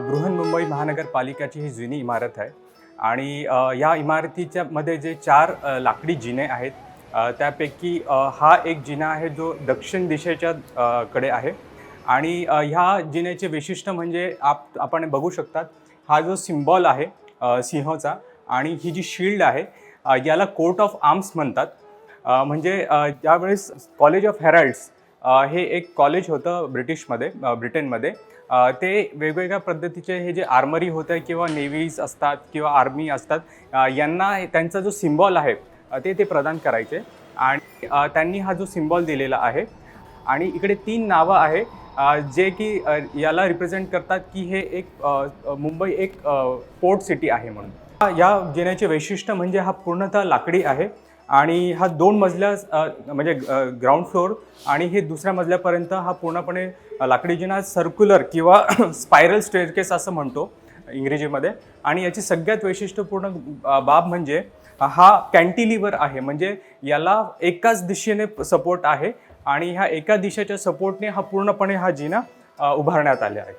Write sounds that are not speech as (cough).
बृहन्मुंबई महानगरपालिकाची ही जुनी इमारत आहे. आणि या इमारतीच्या मध्ये जे चार लाकडी जिने आहेत त्यापैकी हा एक जिना आहे जो दक्षिण दिशेच्या कडे आहे. आणि ह्या जिनेचे वैशिष्ट्य म्हणजे आप आपण बघू शकतात हा जो सिम्बॉल आहे सिंहचा आणि ही जी शिल्ड आहे याला कोर्ट ऑफ आर्म्स म्हणतात. म्हणजे ज्यावेळेस त्यावेळेस कॉलेज ऑफ हेराल्ड्स हे एक कॉलेज होतं ब्रिटिशमध्ये ब्रिटनमध्ये. ते वेगवेगळ्या पद्धतीचे हे जे आर्मरी होतं किंवा नेव्हीज असतात किंवा आर्मी असतात यांना त्यांचा जो सिम्बॉल आहे ते ते प्रदान करायचे. आणि त्यांनी हा जो सिम्बॉल दिलेला आहे आणि इकडे तीन नावं आहे जे की याला रिप्रेझेंट करतात की हे एक मुंबई एक पोर्ट सिटी आहे म्हणून. या जिन्याचे वैशिष्ट्य म्हणजे हा पूर्णतः लाकडी आहे. आणि हा दोन मजल्या म्हणजे ग्राउंड फ्लोअर आणि हे दुसऱ्या मजल्यापर्यंत हा पूर्णपणे लाकडी जिना सर्क्युलर किंवा (clears throat) स्पायरल स्टेअरकेस असं म्हणतो इंग्रजीमध्ये. आणि याची सगळ्यात वैशिष्ट्यपूर्ण बाब म्हणजे हा कॅन्टिलिव्हर आहे. म्हणजे याला एकाच दिशेने सपोर्ट आहे आणि ह्या एका दिशेच्या सपोर्टने हा पूर्णपणे हा जिना उभारण्यात आले आहे